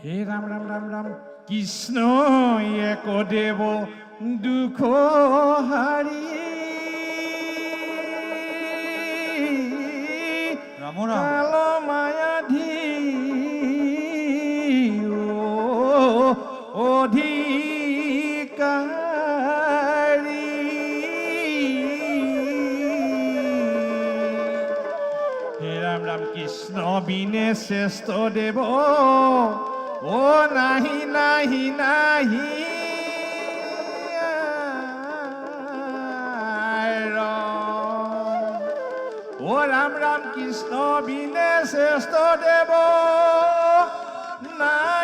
হে রাম রাম ৰাম ৰাম কৃষ্ণ এক দেৱ দুখ ৰাম কাল মায়াধি অধিকাৰী হে ৰাম ৰাম কৃষ্ণ বিনে শ্ৰেষ্ঠ দেৱ অ নাহি নাহি নাহি। ও রাম রাম কৃষ্ণ বিনে শ্রেষ্ঠ দেব নাহি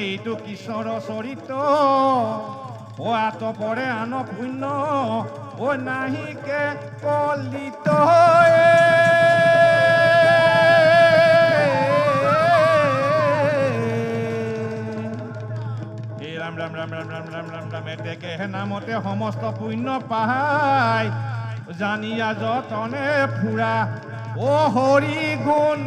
এইটো কিশোৰ চৰিত্ৰ। অ আত পৰে আন পুণ্য। অ নাহিকে কলিত ৰাম ৰাম ৰাম ৰাম ৰাম ৰাম ৰাম ৰাম এতেকেহে নামতে সমস্ত পুণ্য পাহাই জানিয়া যতনে ফুৰা। অ, হৰি গুণ।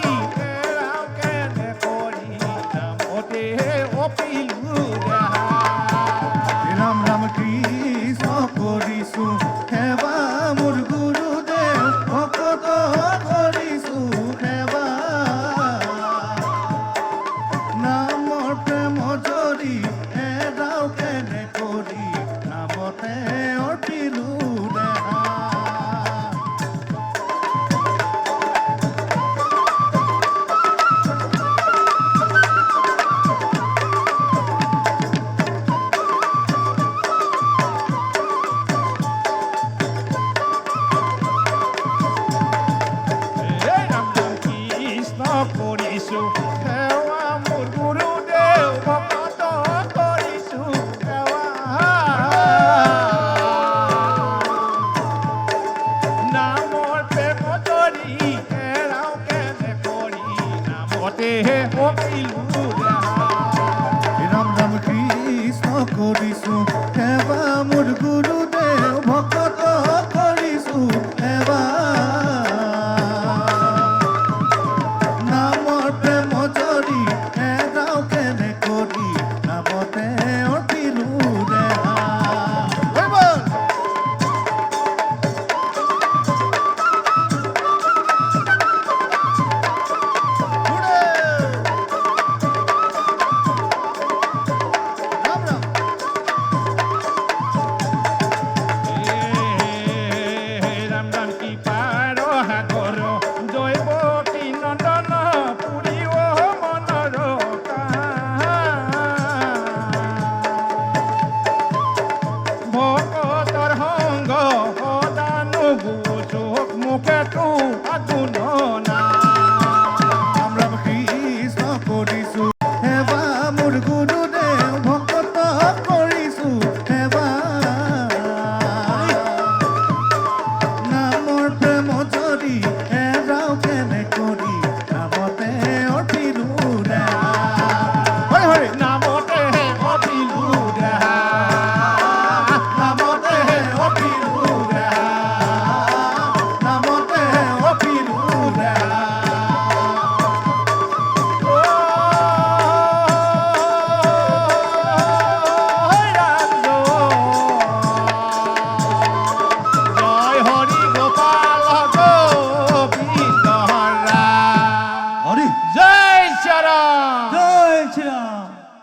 সেৱা মোৰ গুৰুদেৱ ভকত